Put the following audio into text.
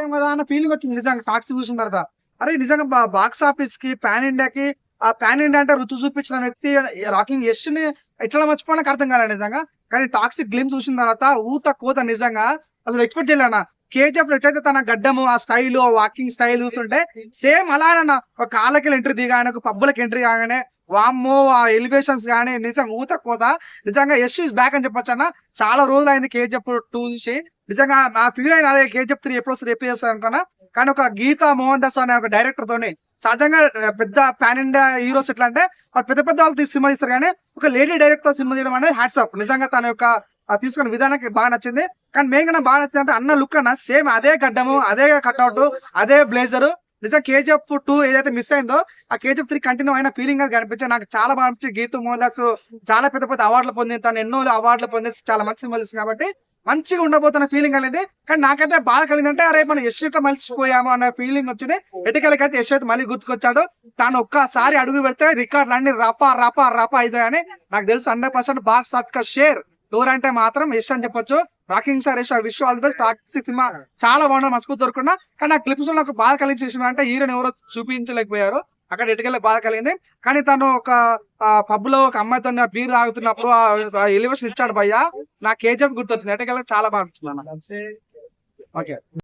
Time కదా అన్న feeling వచ్చింది నిజంగా. టాక్సీ చూసిన తర్వాత. అరే నిజంగా బాక్స్ ఆఫీస్కి పాన్ ఇండియాకి ఆ పాన్ ఇండియా అంటే రుచి చూపించిన వ్యక్తి రాకింగ్ యష్ని ఎట్లా మర్చిపోవడానికి అర్థం కాలేదు నిజంగా. కానీ టాక్సిక్ గ్లిమ్ చూసిన తర్వాత ఊత కోత నిజంగా అసలు ఎక్స్పెక్ట్ చేయలేనా కేజీఎఫ్ ఎట్లయితే తన గడ్డము ఆ స్టైల్ ఆ వాకింగ్ స్టైల్ చూస్తుంటే సేమ్ అలానే ఒక కాళ్ళకి ఎంట్రీ దిగానే ఒక పబ్బులకి ఎంట్రీ కాగానే వామ్మో ఆ ఎలివేషన్స్ కానీ నిజంగా ఊత కోత. నిజంగా యశ్ ఇస్ బ్యాక్ అని చెప్పొచ్చు అన్న చాలా రోజులు అయింది కేజీఎఫ్ టూ చూసి నిజంగా ఆ ఫీల్ అయిన అదే కేజీఎఫ్ త్రీ ఎప్పుడు వస్తుంది ఎప్పుడు చేస్తారు అనుకున్నా. కానీ ఒక గీతా మోహన్ దాస్ అనే ఒక డైరెక్టర్ తోని సహజంగా పెద్ద పాన్ ఇండియా హీరోస్ ఎట్లా అంటే వాళ్ళు పెద్ద పెద్ద వాళ్ళు తీసి సినిమా తీస్తారు కానీ ఒక లేడీ డైరెక్టర్ సినిమా చేయడం అనేది హ్యాట్సాప్ నిజంగా తన యొక్క తీసుకున్న విధానానికి బాగా నచ్చింది. కానీ మెయిన్ బాగా నచ్చింది అంటే అన్న లుక్ అన్న సేమ్ అదే గడ్డము అదే కట్అవుట్ అదే బ్లేజర్ నిజంగా కేజీఎఫ్ టూ ఏదైతే మిస్ అయిందో ఆ కేజీఎఫ్ త్రీ కంటిన్యూ అయిన ఫీలింగ్ అది కనిపించింది నాకు చాలా బాగా అనిపించింది. గీతు మోహన్ దాస్ చాలా పెద్ద పెద్ద అవార్డులు పొందింది. తను ఎన్నో అవార్డులు పొందేసి చాలా మంచి సినిమా కాబట్టి మంచిగా ఉండబోతున్న ఫీలింగ్ అనేది కానీ నాకైతే బాధ కలిగిందంటే అరే మనం యశ్ మలిచిపోయాము అన్న ఫీలింగ్ వచ్చింది. ఎటుకలకి అయితే అయితే మళ్ళీ గుర్తుకొచ్చాడు. తాను ఒక్కసారి అడుగు పెడితే రికార్డులు అన్ని రపా రపా రపా అయితే అని నాకు తెలుసు hundred percent box of share. Tour అంటే మాత్రం యశ్ అని చెప్పొచ్చు. Rocking sir Yash wish all the best Toxic cinema చాలా బాగుంది మనసుకు దొరకకుండా కానీ ఆ క్లిప్స్లో నాకు బాధ కలిగించేసిన అంటే హీరోని ఎవరో చూపించలేకపోయారు. అక్కడ ఎటుకెళ్ళి బాధ కలిగింది. కానీ తను ఒక పబ్లో ఒక అమ్మాయితో బీర్ తాగుతున్నప్పుడు ఆ ఎలివేషన్ ఇచ్చాడు భయ్య. నా కేజీఎఫ్ గుర్తొచ్చింది? ఎటుకెళ్ళి చాలా బాగా అనిపించింది అన్న. ఓకే